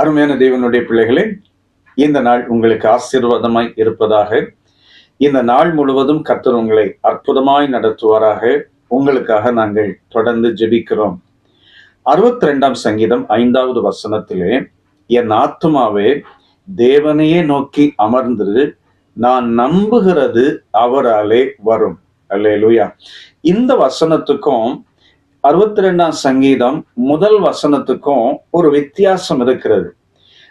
அருமையான தேவனுடைய பிள்ளைகளே இந்த நாள் உங்களுக்கு ஆசீர்வாதமாய் இருப்பதாக. இந்த நாள் முழுவதும் கத்தர் உங்களை அற்புதமாய் நடத்துவாராக. உங்களுக்காக நாங்கள் தொடர்ந்து ஜெபிக்கிறோம். அறுபத்தி ரெண்டாம் சங்கீதம் ஐந்தாவது வசனத்திலே என் ஆத்மாவே தேவனையே நோக்கி அமர்ந்து நான் நம்புகிறது அவராலே வரும். அல்லேலூயா. இந்த வசனத்துக்கும் அறுபத்தி ரெண்டாம் சங்கீதம் முதல் வசனத்துக்கும் ஒரு வித்தியாசம் இருக்கிறது.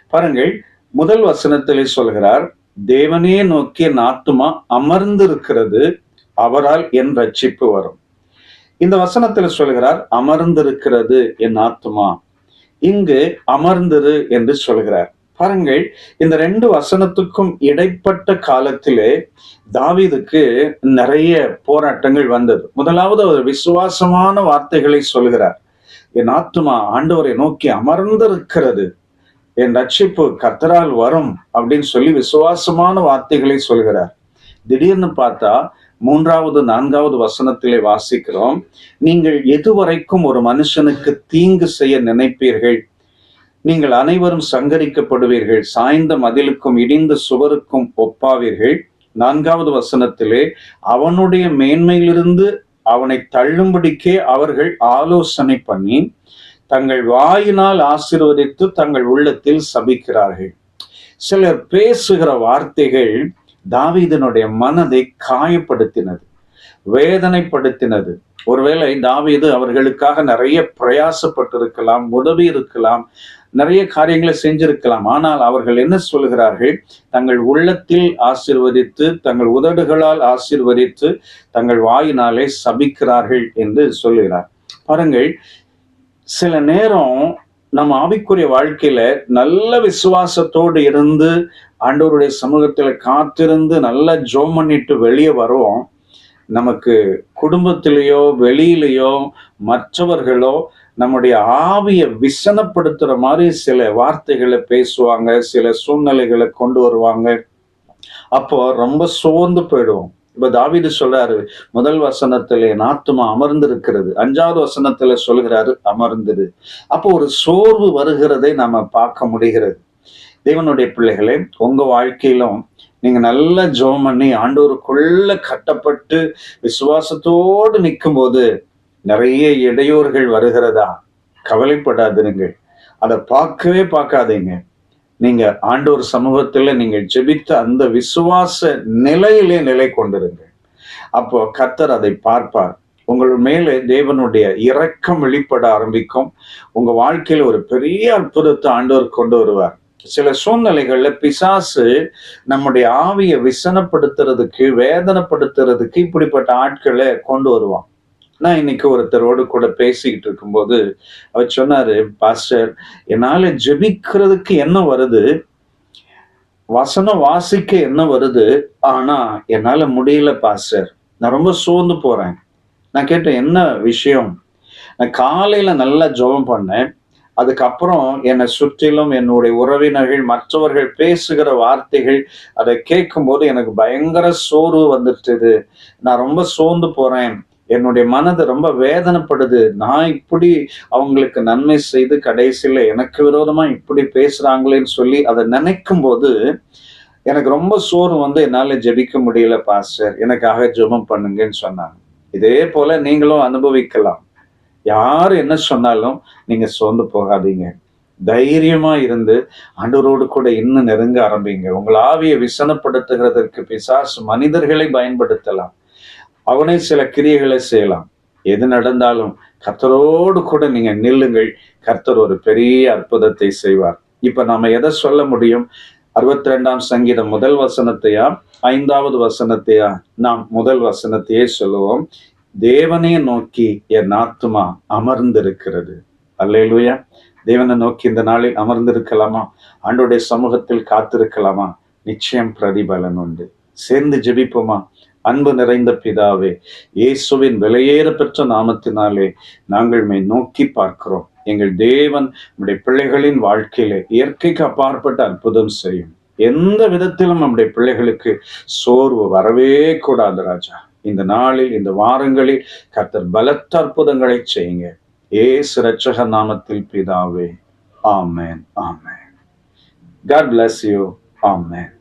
பாருங்கள் முதல் வசனத்திலே சொல்கிறார் தேவனே நோக்கிய நாத்துமா அமர்ந்து அமர்ந்திருக்கிறது அவரால் என் ரட்சிப்பு வரும். இந்த வசனத்தில் சொல்கிறார் அமர்ந்திருக்கிறது என் ஆத்துமா. இங்கு அமர்ந்திரு என்று சொல்கிறார். பாருங்கள் இந்த ரெண்டு வசனத்துக்கும் இடைப்பட்ட காலத்திலே தாவிதுக்கு நிறைய போராட்டங்கள் வந்தது. முதலாவது அவர் விசுவாசமான வார்த்தைகளை சொல்கிறார் என் ஆத்துமா ஆண்டவரை நோக்கி அமர்ந்திருக்கிறது. என் ரட்சிப்பு கத்தரால் வரும் அப்படின்னு சொல்லி விசுவாசமான வார்த்தைகளை சொல்கிறார் திடீர்னு பார்த்தா மூன்றாவது நான்காவது வசனத்திலே வாசிக்கிறோம். நீங்கள் எதுவரைக்கும் ஒரு மனுஷனுக்கு தீங்கு செய்ய நினைப்பீர்கள்? நீங்கள் அனைவரும் சங்கரிக்கப்படுவீர்கள். சாய்ந்த மதிலுக்கும் இடிந்த சுவருக்கும் ஒப்பாவீர்கள். நான்காவது வசனத்திலே அவனுடைய மேன்மையிலிருந்து அவனை தள்ளும்படிக்கே அவர்கள் ஆலோசனை பண்ணி தங்கள் வாயினால் ஆசிர்வதித்து தங்கள் உள்ளத்தில் சபிக்கிறார்கள். சிலர் பேசுகிற வார்த்தைகள் தாவீதனுடைய மனதை காயப்படுத்தினது வேதனைப்படுத்தினது. ஒருவேளை தாவீது அவர்களுக்காக நிறைய பிரயாசப்பட்டிருக்கலாம் உதவி இருக்கலாம் நிறைய காரியங்களை செஞ்சிருக்கலாம். ஆனால் அவர்கள் என்ன சொல்கிறார்கள் தங்கள் உள்ளத்தில் ஆசிர்வதித்து தங்கள் உதடுகளால் ஆசிர்வதித்து தங்கள் வாயினாலே சபிக்கிறார்கள் என்று சொல்லுகிறார். பாருங்கள் சில நேரம் நம்ம ஆவிக்குரிய வாழ்க்கையில நல்ல விசுவாசத்தோடு இருந்து ஆண்டவருடைய சமூகத்துல காத்திருந்து நல்லா ஜோம் பண்ணிட்டு வெளியே வருவோம் நமக்கு குடும்பத்திலேயோ வெளியிலேயோ மற்றவர்களோ நம்முடைய ஆவியை விசனப்படுத்துற மாதிரி சில வார்த்தைகளை பேசுவாங்க சில சூழ்நிலைகளை கொண்டு வருவாங்க. அப்போ ரொம்ப சோர்ந்து போயிடுவோம். இப்ப தாவிது சொல்றாரு முதல் வசனத்திலே நாத்துமா அமர்ந்திருக்கிறது. அஞ்சாவது வசனத்துல சொல்கிறாரு அமர்ந்தது அப்போ ஒரு சோர்வு வருகிறதை நாம பார்க்க முடிகிறது. தேவனுடைய பிள்ளைகளே உங்க வாழ்க்கையிலும் நீங்க நல்லா ஜோம் பண்ணி ஆண்டோருக்குள்ள கட்டப்பட்டு விசுவாசத்தோடு நிற்கும் போது நிறைய இடையூறுகள் வருகிறதா? கவலைப்படாதிருங்கள். அதை பார்க்கவே பார்க்காதீங்க. நீங்க ஆண்டோர் சமூகத்துல நீங்க ஜெபித்த அந்த விசுவாச நிலையிலே நிலை கொண்டிருங்கள். அப்போ கர்த்தர் அதை பார்ப்பார். உங்கள் மேலே தேவனுடைய இரக்கம் வெளிப்பட ஆரம்பிக்கும். உங்க வாழ்க்கையில ஒரு பெரிய அற்புதத்தை ஆண்டவர் கொண்டு வருவார். சில சூழ்நிலைகள்ல பிசாசு நம்முடைய ஆவியை விசனப்படுத்துறதுக்கு வேதனைப்படுத்துறதுக்கு இப்படிப்பட்ட ஆட்களை கொண்டு வருவான். நான் இன்னைக்கு ஒருத்தரோடு கூட பேசிக்கிட்டு இருக்கும்போது அவர் சொன்னாரு பாஸ்டர் என்னால ஜெபிக்கிறதுக்கு என்ன வருது? வசனம் வாசிக்க என்ன வருது? ஆனா என்னால முடியல பாஸ்டர். நான் ரொம்ப சோர்ந்து போறேன். நான் கேட்டேன் என்ன விஷயம்? நான் காலையில நல்லா ஜெபம் பண்ணேன். அதுக்கப்புறம் என்னை சுற்றிலும் என்னுடைய உறவினர்கள் மற்றவர்கள் பேசுகிற வார்த்தைகள் அதை கேட்கும்போது எனக்கு பயங்கர சோர்வு வந்துட்டுது. நான் ரொம்ப சோர்ந்து போறேன். என்னுடைய மனது ரொம்ப வேதனைப்படுது. நான் இப்படி அவங்களுக்கு நன்மை செய்து கடைசியில எனக்கு விரோதமா இப்படி பேசுறாங்களேன்னு சொல்லி அதை நினைக்கும் போது எனக்கு ரொம்ப சோறு வந்து என்னால் ஜெபிக்க முடியல பாஸ்டர். எனக்காக ஜெபம் பண்ணுங்கன்னு சொன்னாங்க. இதே போல நீங்களும் அனுபவிக்கலாம். யார் என்ன சொன்னாலும் நீங்க சோர்ந்து போகாதீங்க. தைரியமா இருந்து ஆண்டவரோடு கூட இன்னும் நெருங்க ஆரம்பிங்க. உங்கள் ஆவியை விசனப்படுத்துகிறதற்கு பிசாசு மனிதர்களை பயன்படுத்தலாம். அவனே சில கிரியைகளை செய்யலாம். எது நடந்தாலும் கர்த்தரோடு கூட நீங்க நில்லுங்கள். கர்த்தர் ஒரு பெரிய அற்புதத்தை செய்வார். இப்ப நாம எதை சொல்ல முடியும்? அறுபத்தி ரெண்டாம் சங்கீதம் முதல் வசனத்தையா? ஐந்தாவது வசனத்தையா? நாம் முதல் வசனத்தையே சொல்லுவோம். தேவனை நோக்கி என் ஆத்மா அமர்ந்திருக்கிறது. அல்லையிலுயா தேவனை நோக்கி இந்த நாளில் அமர்ந்திருக்கலாமா? ஆண்டோடைய சமூகத்தில் காத்திருக்கலாமா? நிச்சயம் பிரதிபலன் உண்டு. சேர்ந்து ஜெபிப்போமா? அன்பு நிறைந்த பிதாவே இயேசுவின் விலையேற பெற்ற நாமத்தினாலே நாங்கள் மே நோக்கி பார்க்கிறோம். எங்கள் தேவன் நம்முடைய பிள்ளைகளின் வாழ்க்கையில இயற்கைக்கு அப்பாற்பட்ட அற்புதம் செய்யும். எந்த விதத்திலும் நம்முடைய பிள்ளைகளுக்கு சோர்வு வரவே கூடாது ராஜா. இந்த நாளில் இந்த வாரங்களில் கர்த்தர் பலத்த அற்புதங்களை செய்யுங்க. ஏசு ரட்சக நாமத்தில் பிதாவே ஆமேன் ஆமேன். God bless you amen